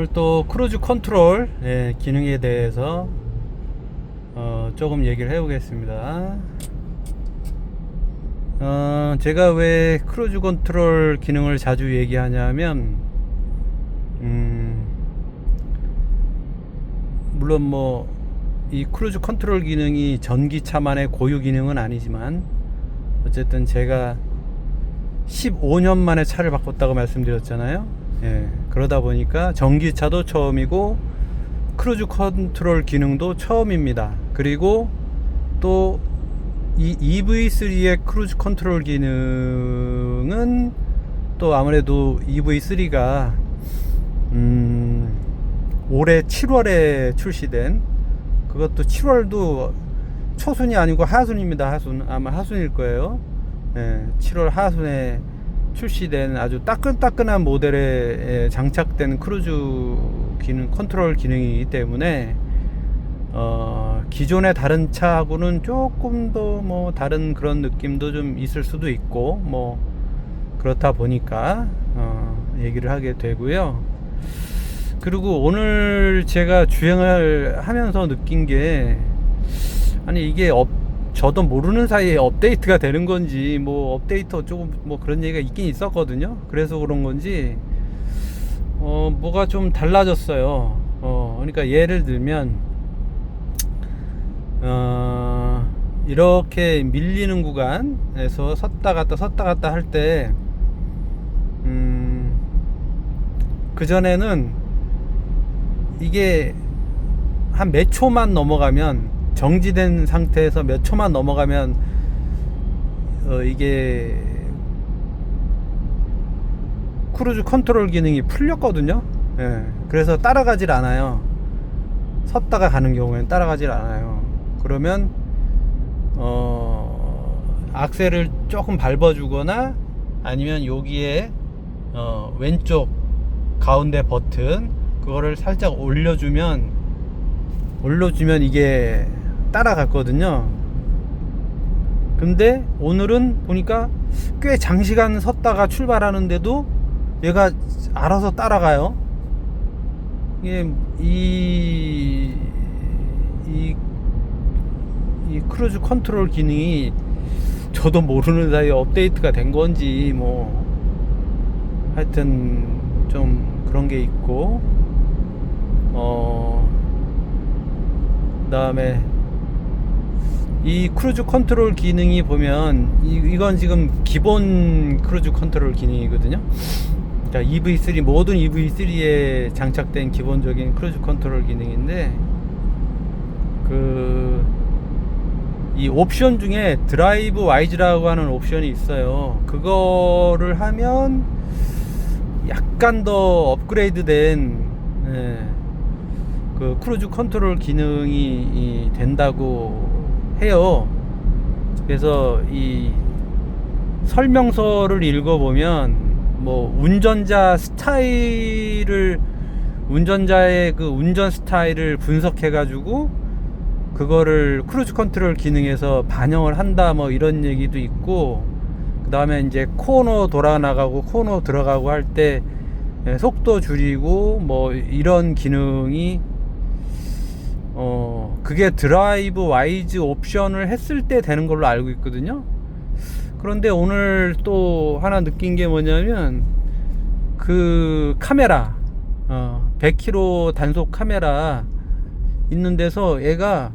오늘 또 크루즈 컨트롤 예, 기능에 대해서 어, 조금 얘기를 해보겠습니다. 어, 제가 왜 크루즈 컨트롤 기능을 자주 얘기하냐면, 음, 물론 뭐 이 크루즈 컨트롤 기능이 전기차만의 고유 기능은 아니지만 어쨌든 제가 15년 만에 차를 바꿨다고 말씀드렸잖아요. 예, 그러다 보니까 전기차도 처음이고 크루즈 컨트롤 기능도 처음입니다. 그리고 또 이 EV3의 크루즈 컨트롤 기능은 또 아무래도 EV3가 음, 올해 7월에 출시된 그것도 7월도 초순이 아니고 하순입니다. 하순 아마 하순일 거예요. 예, 7월 하순에 출시된 아주 따끈따끈한 모델에 예, 장착된 크루즈 기능 컨트롤 기능이기 때문에 어, 기존의 다른 차하고는 조금 더 뭐 다른 그런 느낌도 좀 있을 수도 있고 뭐 그렇다 보니까 어, 얘기를 하게 되고요. 그리고 오늘 제가 주행을 하면서 느낀 게 아니 이게 업, 저도 모르는 사이에 업데이트가 되는 건지 뭐 업데이트 조금 뭐 그런 얘기가 있긴 있었거든요. 그래서 그런 건지 어 뭐가 좀 달라졌어요. 어 그러니까 예를 들면 어 이렇게 밀리는 구간에서 섰다 갔다 섰다 갔다 할 때 음, 그전에는 이게 한 몇 초만 넘어가면 정지된 상태에서 몇 초만 넘어가면 어 이게 크루즈 컨트롤 기능이 풀렸거든요. 예. 그래서 따라가질 않아요. 섰다가 가는 경우에는 따라가질 않아요. 그러면 어 악셀을 조금 밟아주거나 아니면 여기에 어 왼쪽 가운데 버튼 그거를 살짝 올려주면 올려주면 이게 따라갔거든요. 근데 오늘은 보니까 꽤 장시간 섰다가 출발하는데도 얘가 알아서 따라가요. 이게 이, 이, 이 크루즈 컨트롤 기능이 저도 모르는 사이에 업데이트가 된 건지 뭐 하여튼 좀 그런 게 있고 어 그다음에 이 크루즈 컨트롤 기능이 보면 이, 이건 지금 기본 크루즈 컨트롤 기능이거든요. 자, EV3 모든 EV3에 장착된 기본적인 크루즈 컨트롤 기능인데 그 이 옵션 중에 드라이브 와이즈라고 하는 옵션이 있어요. 그거를 하면 약간 더 업그레이드된 예, 그 크루즈 컨트롤 기능이 된다고 해요. 그래서 이 설명서를 읽어보면 뭐 운전자 스타일을 운전자의 그 운전 스타일을 분석해가지고 그거를 크루즈 컨트롤 기능에서 반영을 한다 뭐 이런 얘기도 있고 그 다음에 이제 코너 돌아 나가고 코너 들어가고 할 때 속도 줄이고 뭐 이런 기능이 어 그게 드라이브 와이즈 옵션을 했을 때 되는 걸로 알고 있거든요 그런데 오늘 또 하나 느낀 게 뭐냐면 그 카메라 어 100km 단속 카메라 있는 데서 얘가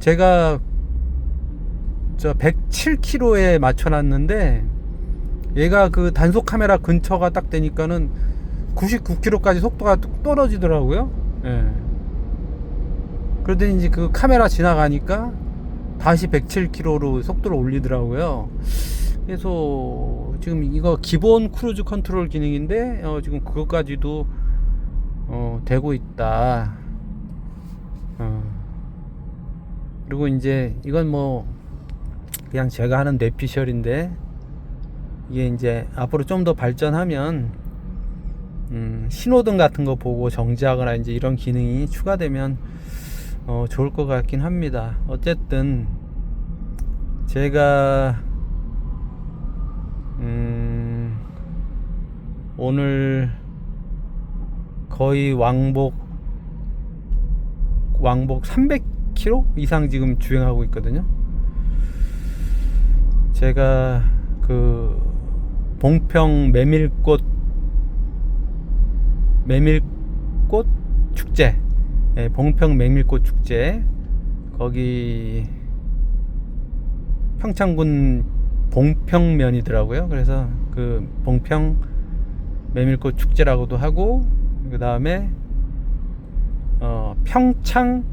제가 저 107km에 맞춰 놨는데 얘가 그 단속 카메라 근처가 딱 되니까는 99km까지 속도가 뚝 떨어지더라고요. 예. 그러더니 이제 그 카메라 지나가니까 다시 107km로 속도를 올리더라고요. 그래서 지금 이거 기본 크루즈 컨트롤 기능인데 어 지금 그것까지도 어 되고 있다. 어. 그리고 이제 이건 뭐 그냥 제가 하는 뇌피셜인데 이게 이제 앞으로 좀 더 발전하면 음, 신호등 같은 거 보고 정지하거나 이제 이런 기능이 추가되면 어, 좋을 것 같긴 합니다. 어쨌든 제가 음, 오늘 거의 왕복 왕복 300km 이상 지금 주행하고 있거든요. 제가 그 봉평 메밀꽃 메밀꽃 축제 예, 봉평 메밀꽃 축제 거기 평창군 봉평면이더라고요. 그래서 그 봉평 메밀꽃 축제라고도 하고 그 다음에 어, 평창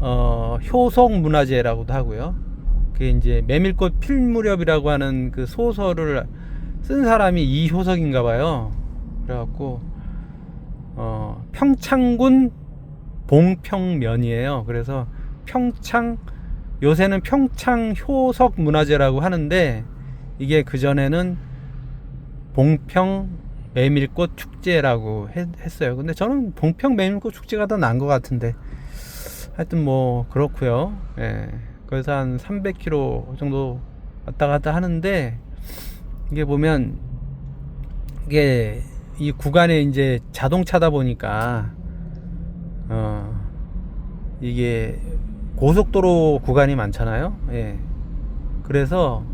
어, 효성 문화제라고도 하고요. 그게 이제 메밀꽃 필 무렵이라고 하는 그 소설을 쓴 사람이 이효석인가 봐요. 그래갖고 어, 평창군 봉평면이에요. 그래서 평창 요새는 평창 효석 문화제라고 하는데 이게 그 전에는 봉평 메밀꽃 축제라고 했, 했어요. 근데 저는 봉평 메밀꽃 축제가 더 나은 것 같은데 하여튼 뭐 그렇고요. 예. 그래서 한 300km 정도 왔다 갔다 하는데 이게 보면 이게 이 구간에 이제 자동차다 보니까 어 이게 고속도로 구간이 많잖아요. 예. 그래서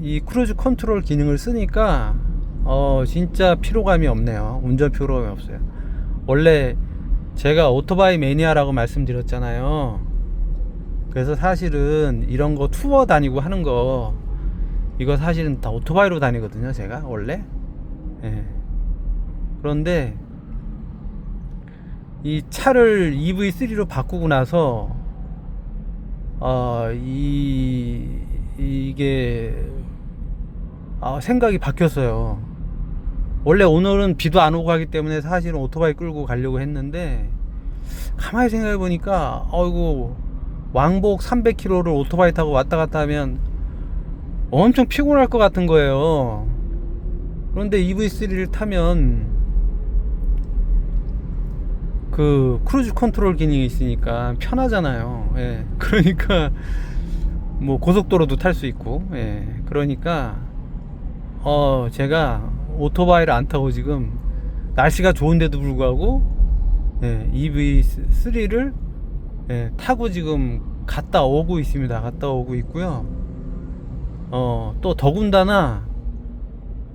이 크루즈 컨트롤 기능을 쓰니까 어 진짜 피로감이 없네요. 운전 피로감이 없어요. 원래 제가 오토바이 매니아라고 말씀드렸잖아요. 그래서 사실은 이런 거 투어 다니고 하는 거 이거 사실은 다 오토바이로 다니거든요. 제가 원래. 예. 그런데 이 차를 EV3로 바꾸고 나서 어, 이 이게 아, 생각이 바뀌었어요. 원래 오늘은 비도 안 오고 가기 때문에 사실은 오토바이 끌고 가려고 했는데 가만히 생각해 보니까 어이구 왕복 300km를 오토바이 타고 왔다 갔다 하면 엄청 피곤할 것 같은 거예요. 그런데 EV3를 타면 그 크루즈 컨트롤 기능이 있으니까 편하잖아요. 예. 그러니까 뭐 고속도로도 탈 수 있고, 예. 그러니까 어 제가 오토바이를 안 타고 지금 날씨가 좋은데도 불구하고 예, EV3를 예, 타고 지금 갔다 오고 있습니다. 갔다 오고 있고요. 어, 또 더군다나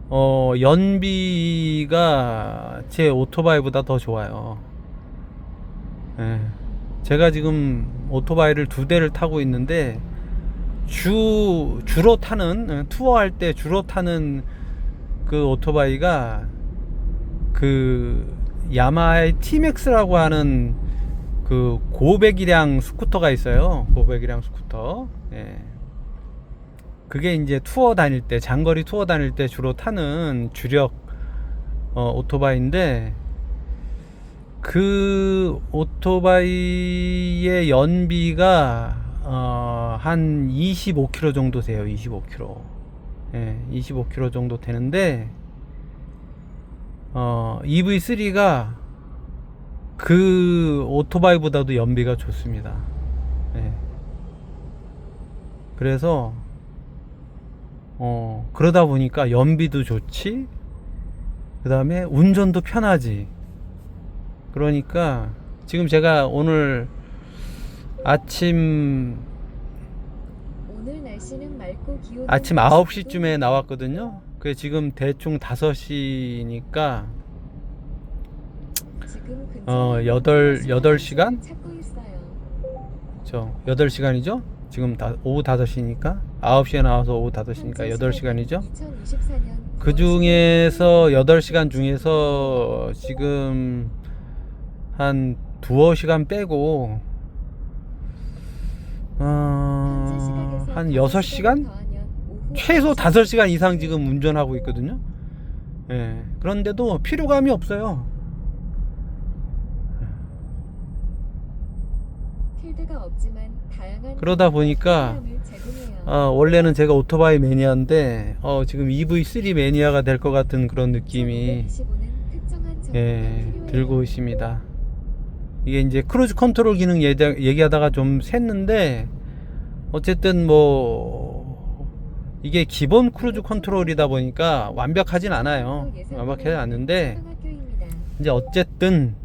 어, 연비가 제 오토바이보다 더 좋아요. 예. 제가 지금 오토바이를 두 대를 타고 있는데 주 주로 타는 예, 투어할 때 주로 타는 그 오토바이가 그 야마하의 티맥스라고 하는 그 고배기량 스쿠터가 있어요. 고배기량 스쿠터. 예. 그게 이제 투어 다닐 때 장거리 투어 다닐 때 주로 타는 주력 어, 오토바이인데 그 오토바이의 연비가 어, 한 25km 정도 돼요. 25km. 예, 25km 정도 되는데 어, EV3가 그 오토바이보다도 연비가 좋습니다. 예. 그래서 어, 그러다 보니까 연비도 좋지, 그 다음에 운전도 편하지. 그러니까 지금 제가 오늘 아침 오늘 아침 9시쯤에 나왔거든요. 그 지금 대충 5시니까 지금 근처에 어, 여덟- 여덟 시간? 찾고 있어요. 저 8시간이죠? 지금 다, 오후 5시니까 9시에 나와서 오후 5시니까 8시간이죠? 2024년 그 중에서 8시간 중에서 지금 한 두어 시간 빼고 어, 한 6시간? 최소 5시간 이상 지금 운전하고 있거든요. 예. 그런데도 피로감이 없어요. 그러다 보니까. 어, 원래는 제가 오토바이 매니아인데 어, 지금 EV3 매니아가 될 것 같은 그런 느낌이 1925는 특정한 정보가 예. 들고 있습니다. 이게 이제 크루즈 컨트롤 기능 얘기, 얘기하다가 좀 샜는데 어쨌든 뭐 이게 기본 크루즈 컨트롤이다 보니까 완벽하진 않아요. 완벽하지 않는데. 이제 어쨌든